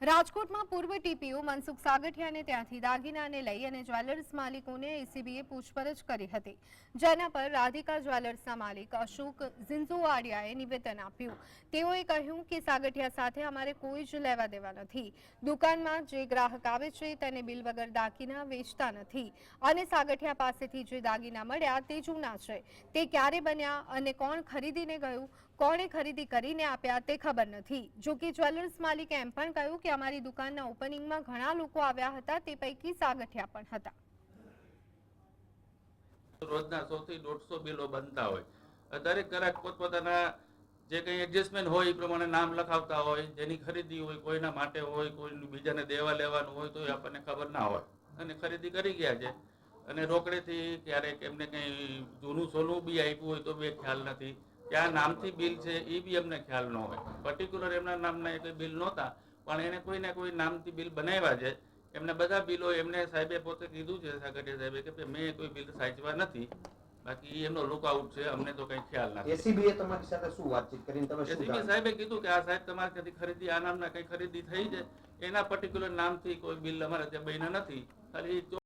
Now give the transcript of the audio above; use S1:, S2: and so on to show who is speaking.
S1: રાજકોટમાં પૂર્વ ટીપીઓ મનસુખ સાગઠિયાને ત્યાંથી દાગીનાને લઈ અને જ્વેલર્સ માલિકોને એસીબીએ પૂછપરછ કરી હતી. જેના પર રાધિકા જ્વેલર્સના માલિક અશોક ઝિંઝુવાડિયાએ નિવેદન આપ્યું. તેઓએ કહ્યું કે સાગઠિયા સાથે અમારે કોઈ જ લેવા દેવા નથી. દુકાનમાં જે ગ્રાહક આવે છે તેને બિલ વગર દાગીના વેચતા નથી. અને સાગઠિયા પાસેથી જે દાગીના મળ્યા તે જૂના છે. તે ક્યારે બન્યા અને કોણ ખરીદીને ગયું? કોણે ખરીદી કરીને આપ્યા તે ખબર નથી. જો જ્વેલર્સ માલિકે એમ પણ કહ્યું કે અમારી દુકાનના ઓપનિંગમાં ઘણા લોકો આવ્યા હતા, તે પૈકી સાગઠિયા પણ હતા.
S2: રોજના સો થી દોઢસો બિલો બનતા હોય. દરેક ગ્રાહક પોતપોતાના જે કંઈ એડજસ્ટમેન્ટ હોય એ પ્રમાણે નામ લખાવતા હોય, જેની ખરીદી હોય, કોઈના માટે હોય કોઈ બીજાને દેવા લેવાનું હોય, તો એ આપણને ખબર ના હોય. અને ખરીદી કરી ગયા છે. અને રોકડેથી ક્યારેક એમને કંઈ જૂનું સોનું બી આપ્યું હોય તો બે ખ્યાલ નથી. ક્યાં નામથી બિલ છે એ બી અમને ખ્યાલ ન હોય. પર્ટિક્યુલર એમના નામના એ બિલ નહોતા પણ એને કોઈને કોઈ નામથી બિલ બનાવ્યા છે. એમને બધા બિલો એમને સાહેબે પોતે કીધું છે સાગરિયા સાહેબે કે મેં કોઈ બિલ સાચવા નથી. બાકી એમનો લુકઆઉટ છે અમને તો કઈ ખ્યાલ નથી.
S3: એસીબી એ તમારી સાથે શું વાતચીત કરીને તમે શું
S2: એસીબી સાહેબે કીધું કે આ સાહેબ તમારે ક્યાંથી ખરીદી આ નામના કઈ ખરીદી થઈ છે. એના પર્ટિક્યુલર નામથી કોઈ બિલ અમારે ત્યાં બન્યા નથી. ખાલી